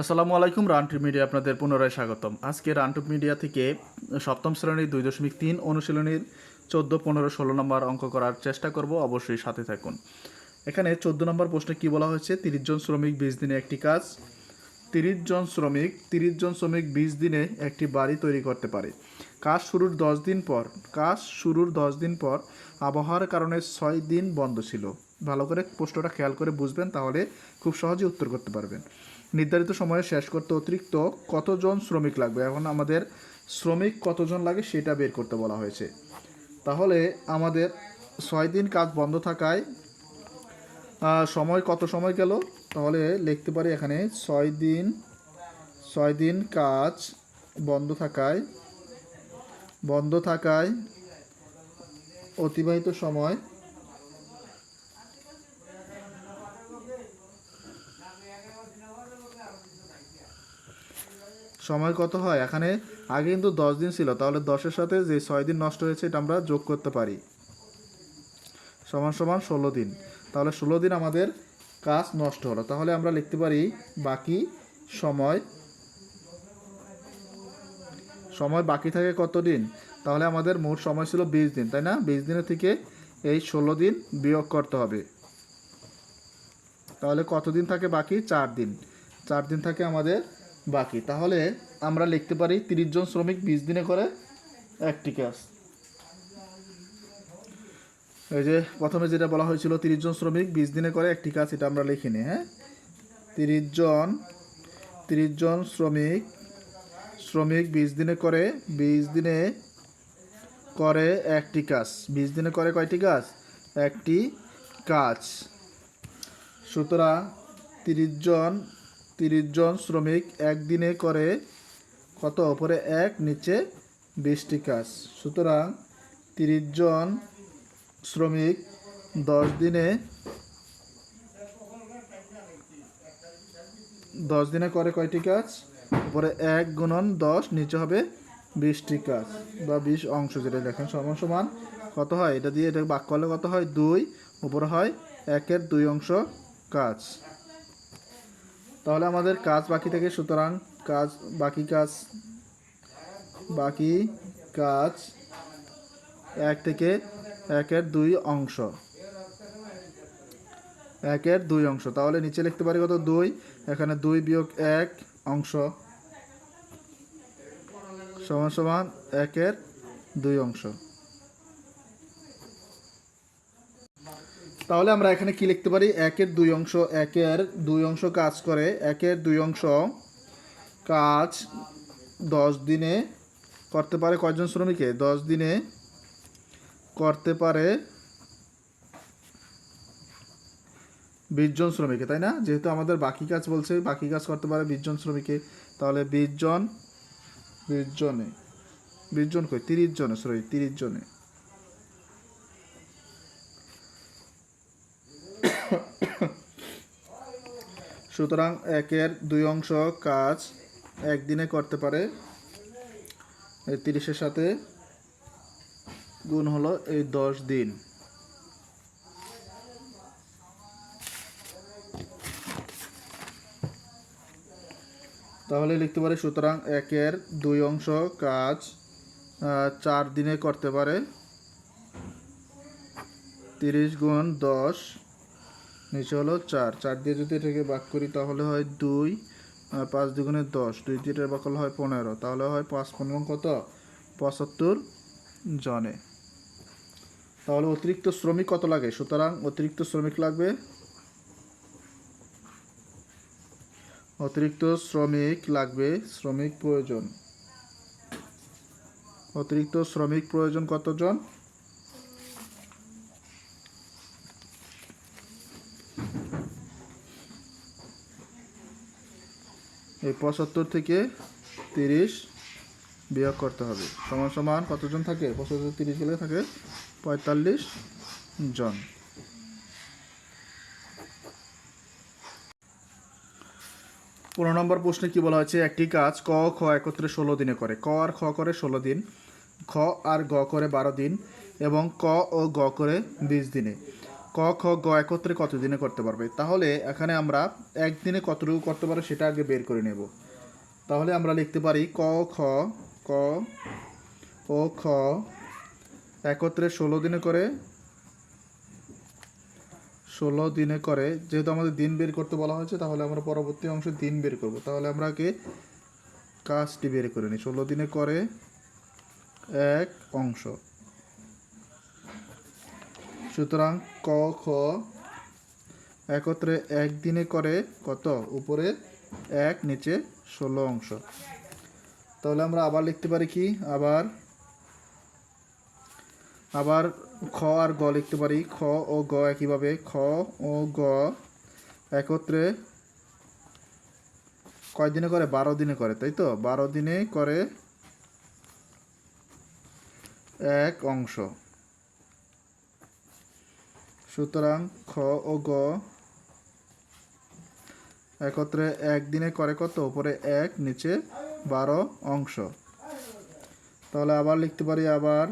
আসসালামু আলাইকুম, রানটুপ মিডিয়া আপনাদের পুনরায় স্বাগতম। আজকে রানটুপ মিডিয়া থেকে সপ্তম শ্রেণির দুই দশমিক তিন অনুশীলনীর চোদ্দ, পনেরো, ষোলো নম্বর অঙ্ক করার চেষ্টা করব, অবশ্যই সাথে থাকুন। এখানে চোদ্দ নম্বর প্রশ্নে কি বলা হয়েছে? তিরিশ জন শ্রমিক বিশ দিনে একটি কাজ। তিরিশ জন শ্রমিক, তিরিশ জন শ্রমিক বিশ দিনে একটি বাড়ি তৈরি করতে পারে। কাজ শুরুর দশ দিন পর, কাজ শুরুর দশ দিন পর আবহাওয়ার কারণে ছয় দিন বন্ধ ছিল। ভালো করে প্রশ্নটা খেয়াল করে বুঝবেন, তাহলে খুব সহজে উত্তর করতে পারবেন। নির্ধারিত সময়ে শেষ করতে অতিরিক্ত কতজন শ্রমিক লাগবে? এখন আমাদের শ্রমিক কতজন লাগে সেটা বের করতে বলা হয়েছে। তাহলে আমাদের ছয় দিন কাজ বন্ধ থাকায় সময় কত সময় গেল? তাহলে লিখতে পারি এখানে ছয় দিন ছয় দিন কাজ বন্ধ থাকায় বন্ধ থাকায় অতিবাহিত সময় সময় কত হয়? এখানে আগে কিন্তু দশ দিন ছিল। তাহলে দশের সাথে যে ছয় দিন নষ্ট হয়েছে, এটা আমরা যোগ করতে পারি। সমান সমান ষোলো দিন। তাহলে ষোলো দিন আমাদের কাজ নষ্ট হলো। তাহলে আমরা লিখতে পারি বাকি সময়। সময় বাকি থাকে কত দিন? তাহলে আমাদের মোট সময় ছিল বিশ দিন, তাই না? বিশ দিনের থেকে এই ষোলো দিন বিয়োগ করতে হবে। তাহলে কতদিন থাকে বাকি? চার দিন। চার দিন থাকে আমাদের বাকি। তাহলে আমরা লিখতে পারি তিরিশ জন শ্রমিক বিশ দিনে করে একটি কাজ এই যে প্রথমে যেটা বলা হয়েছিল, তিরিশ জন শ্রমিক বিশ দিনে করে একটি কাজ এটা আমরা লিখে নিই হ্যাঁ? তিরিশ জন তিরিশ জন শ্রমিক শ্রমিক বিশ দিনে করে, বিশ দিনে করে একটি কাজ বিশ দিনে করে কয়টি কাজ একটি কাজ। সুতরাং তিরিশ জন তিরিশ জন শ্রমিক একদিনে করে কত? ওপরে এক, নিচে বিশটি কাজ। সুতরাং তিরিশ জন শ্রমিক দশ দিনে দশ দিনে করে কয়টি কাজ? উপরে এক গুণন দশ, নিচে হবে বিশটি কাজ বা বিশ অংশ যেটা দেখেন সমান সমান কত হয়? এটা দিয়ে এটা বাক করলে কত হয়? দুই, উপরে হয় একের দুই অংশ কাজ। তাহলে আমাদের কাজ বাকি থেকে, সুতরাং কাজ, বাকি কাজ বাকি কাজ এক থেকে একের দুই অংশ। একের দুই অংশ। তাহলে নিচে লিখতে পারি কত? দুই। এখানে দুই বিয়োগ এক অংশ। সমান সমান একের দুই অংশ। তাহলে আমরা এখানে কি লিখতে পারি? একের দুই অংশ, একের দুই অংশ কাজ করে, একের দুই অংশ কাজ দশ দিনে করতে পারে কয়জন শ্রমিকে? দশ দিনে করতে পারে বিশ জন শ্রমিকে, তাই না? যেহেতু আমাদের বাকি কাজ বলছে, বাকি কাজ করতে পারে বিশ জন শ্রমিকে, তাহলে বিশ জন, বিশ জনে, বিশ জন কই? তিরিশ জনে সরি তিরিশ জনে। সুতরাং একের দুই অংশ কাজ একদিনে করতে পারে। তিরিশের সাথে গুণ হলো এই দশ দিন। তাহলে লিখতে পারি সুতরাং একের দুই অংশ কাজ চার দিনে করতে পারে। তিরিশ গুণ দশ নিচে হলো চার। চার দিয়ে যদি এটাকে ভাগ করি, তাহলে হয় দুই পাঁচ দুগুণে দশ। দুই দিয়ে এটা করলে হয় পনেরো। তাহলে হয় পাঁচ পনেরো কত? পঁচাত্তর জনে। তাহলে অতিরিক্ত শ্রমিক কত লাগে? সুতরাং অতিরিক্ত শ্রমিক লাগবে? অতিরিক্ত শ্রমিক লাগবে, শ্রমিক প্রয়োজন। অতিরিক্ত শ্রমিক প্রয়োজন কতজন? এই পঁচাত্তর থেকে তিরিশ বিয়োগ করতে হবে। সমান সমান কতজন থাকে? পঁচাত্তর তিরিশ গেলে থাকে পঁয়তাল্লিশ জন। পনেরো নম্বর প্রশ্নে কি বলা হয়েছে? একটি কাজ ক, খ একত্রে ষোলো দিনে করে। ক আর খ করে ষোলো দিন, খ আর গ করে বারো দিন এবং ক ও গ করে বিশ দিনে। ক, খ, গ একত্রে কত দিনে করতে পারবে? তাহলে এখানে আমরা একদিনে কতটুকু করতে পারো সেটা আগে বের করে নেব। তাহলে আমরা লিখতে পারি ক, খ, ক, ও, খ একত্রে ষোলো দিনে করে, ষোলো দিনে করে, যেহেতু আমাদের দিন বের করতে বলা হয়েছে, তাহলে আমরা পরবর্তী অংশে দিন বের করব। তাহলে আমরা আগে কাজটি বের করে নিই। ষোলো দিনে করে এক অংশ। সুতরাং ক, খ একত্রে একদিনে করে কত? উপরে এক, নিচে ষোলো অংশ। তাহলে আমরা আবার লিখতে পারি কি? আবার আবার খ আর গ লিখতে পারি। খ ও গ একইভাবে। খ ও গ একত্রে কয় দিনে করে? বারো দিনে করে, তাই তো? বারো দিনে করে এক অংশ। সুতরাং খ ও গ একত্রে একদিনে করে কত? উপরে এক, নিচে বারো অংশ। তাহলে আবার লিখতে পারি আবার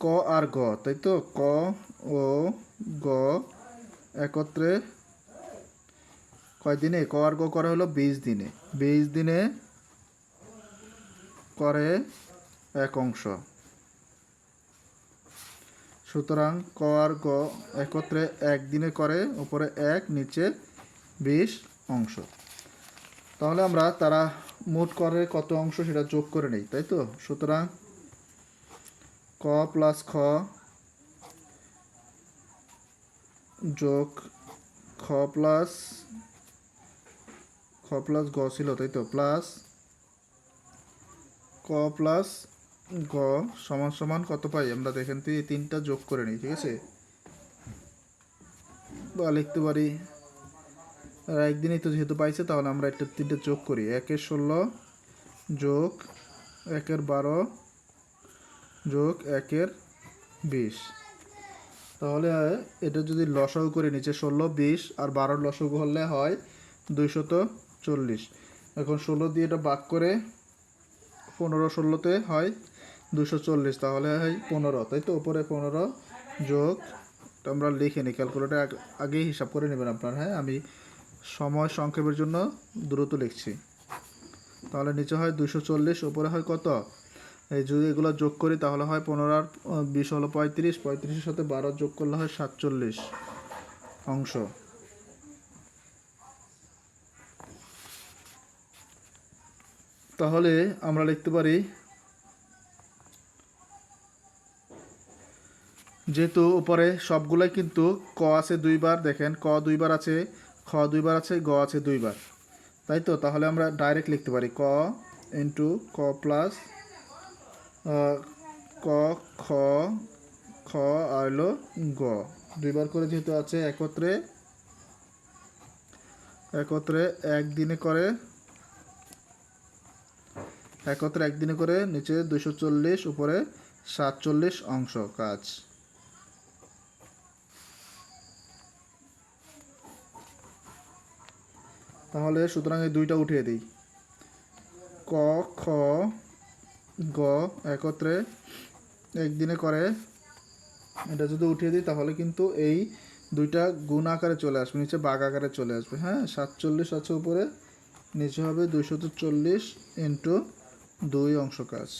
ক আর গ, তাই তো? ক ও গ একত্রে কয় দিনে? ক আর গ করে হলো বিশ দিনে। বিশ দিনে করে এক অংশ। সুতরাং ক আর গ একত্রে একদিনে করে, উপরে এক, নিচে বিশ অংশ। তাহলে আমরা তারা মোট করে কত অংশ সেটা যোগ করে নেই, তাই তো? সুতরাং ক প্লাস খ যোগ খ প্লাস খ প্লাস গ ছিল, তাই তো? প্লাস ক প্লাস গ সমান সমান কত পাই? আমরা দেখেন তো এই তিনটা যোগ করে নিই, ঠিক আছে? বা লিখতে পারি। আর একদিনই তো যেহেতু পাইছে, তাহলে আমরা একটা তিনটে যোগ করি। একের ষোলো যোগ একের বারো যোগ একের বিশ। তাহলে এটা যদি লসাগু করে, নিচে ষোলো, বিশ আর বারোর লসাগু হলে হয় দুইশত চল্লিশ। এখন ষোলো দিয়ে এটা বাক করে পনেরো ষোলোতে হয় দুশো চল্লিশ তাহলে হয় পনেরো, তাই তো? উপরে পনেরো যোগ আমরা লিখে নিই ক্যালকুলেটার আগেই হিসাব করে নেবেন আপনার হ্যাঁ? আমি সময় সংক্ষেপের জন্য দ্রুত লিখছি। তাহলে নিচে হয় দুশো চল্লিশ, উপরে হয় কত? এই যদি এগুলো যোগ করি, তাহলে হয় পনেরো আর বিশ হলো পঁয়ত্রিশ, পঁয়ত্রিশের সাথে বারো যোগ করলে হয় সাতচল্লিশ অংশ। তাহলে আমরা লিখতে পারি যেহেতু উপরে সবগুলোই কিন্তু ক আছে দুইবার, দেখেন ক দুইবার আছে, খ দুইবার আছে, গ আছে দুইবার। তাই তো? তাহলে আমরা ডাইরেক্ট লিখতে পারি ক ইন্টু ক প্লাস ক, খ খ আর হলো গ। দুইবার করে যেহেতু আছে, একত্রে একত্রে একদিনে করে, একত্রে একদিনে করে নিচে দুশো চল্লিশ, উপরে সাতচল্লিশ অংশ কাজ। তাহলে সুতরাং এই দুইটা উঠিয়ে দিই। ক, খ, গ একত্রে একদিনে করে। এটা যদি উঠিয়ে দিই, তাহলে কিন্তু এই দুইটা গুণ আকারে চলে আসবে, নিচে বাঘ আকারে চলে আসবে। হ্যাঁ সাতচল্লিশ আছে উপরে, নিচে হবে দুইশত চল্লিশ ইন্টু দুই অংশ কাজ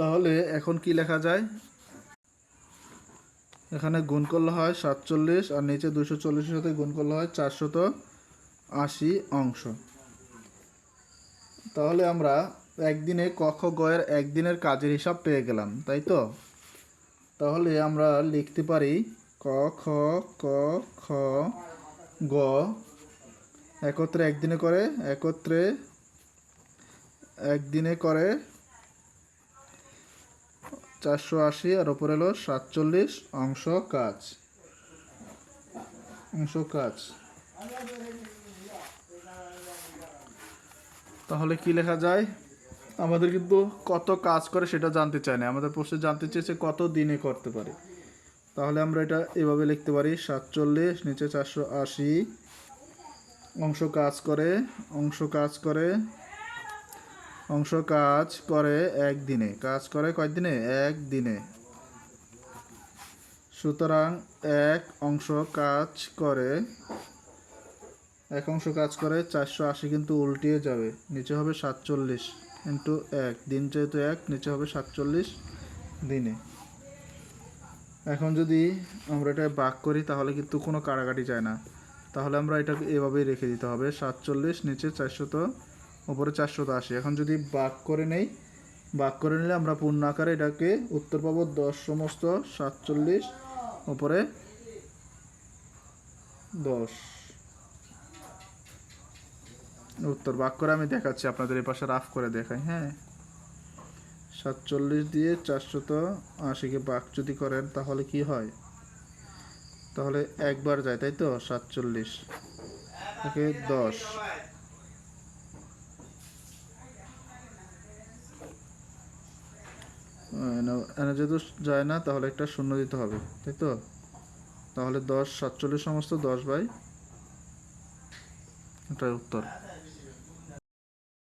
তাহলে এখন কি লেখা যায়? এখানে গুণ করলে হয় সাতচল্লিশ আর নিচে দুশো চল্লিশের সাথে গুণ করলে হয় চারশত আশি অংশ। তাহলে আমরা একদিনে কক্ষ গয়ের একদিনের কাজের হিসাব পেয়ে গেলাম, তাই তো? তাহলে আমরা লিখতে পারি ক, খ ক, খ, গ একত্রে একদিনে করে, একত্রে একদিনে করে চারশো আশি আর ওপরে হলো সাতচল্লিশ অংশ কাজ। অংশ কাজ। তাহলে কি লেখা যায়? আমাদের কিন্তু কত কাজ করে সেটা জানতে চায় না। আমাদের প্রশ্নে জানতে চেয়েছে কত দিনে করতে পারে। তাহলে আমরা এটা এভাবে লিখতে পারি, সাতচল্লিশ নিচে চারশো আশি। অংশ কাজ করে, অংশ কাজ করে। অংশ কাজ করে একদিনে। কাজ করে কয়দিনে? একদিনে। সুতরাং এক অংশ কাজ করে, এক অংশ কাজ করে চারশো আশি কিন্তু উল্টিয়ে যাবে। নিচে হবে সাতচল্লিশ ইন্টু এক। দিন যেহেতু এক, নিচে হবে সাতচল্লিশ দিনে। এখন যদি আমরা এটা বাক করি তাহলে কিন্তু কোনো কাটাকাটি যায় না। তাহলে আমরা এটাকে এভাবেই রেখে দিতে হবে। সাতচল্লিশ, নিচে চারশত ওপরে চারশত আশি এখন যদি বাক করে নেই, বাক করে নিলে আমরা পূর্ণ আকারে এটাকে উত্তর পাবো দশ সমস্ত সাতচল্লিশ, ওপরে দশ। উত্তর বাক করে আমি দেখাচ্ছি, আপনাদের এই পাশে রাফ করে দেখাই হ্যাঁ। সাতচল্লিশ দিয়ে চারশত আশিকে বাক যদি করেন, তাহলে কি হয়? তাহলে একবার যায়, তাই তো? সাতচল্লিশ। ওকে, দশ। এনে- এনে যেহেতু যায় না, তাহলে একটা শূন্য দিতে হবে, তাই তো? তাহলে দশ সাতচল্লিশ সমস্ত দশ বাই এটার উত্তর।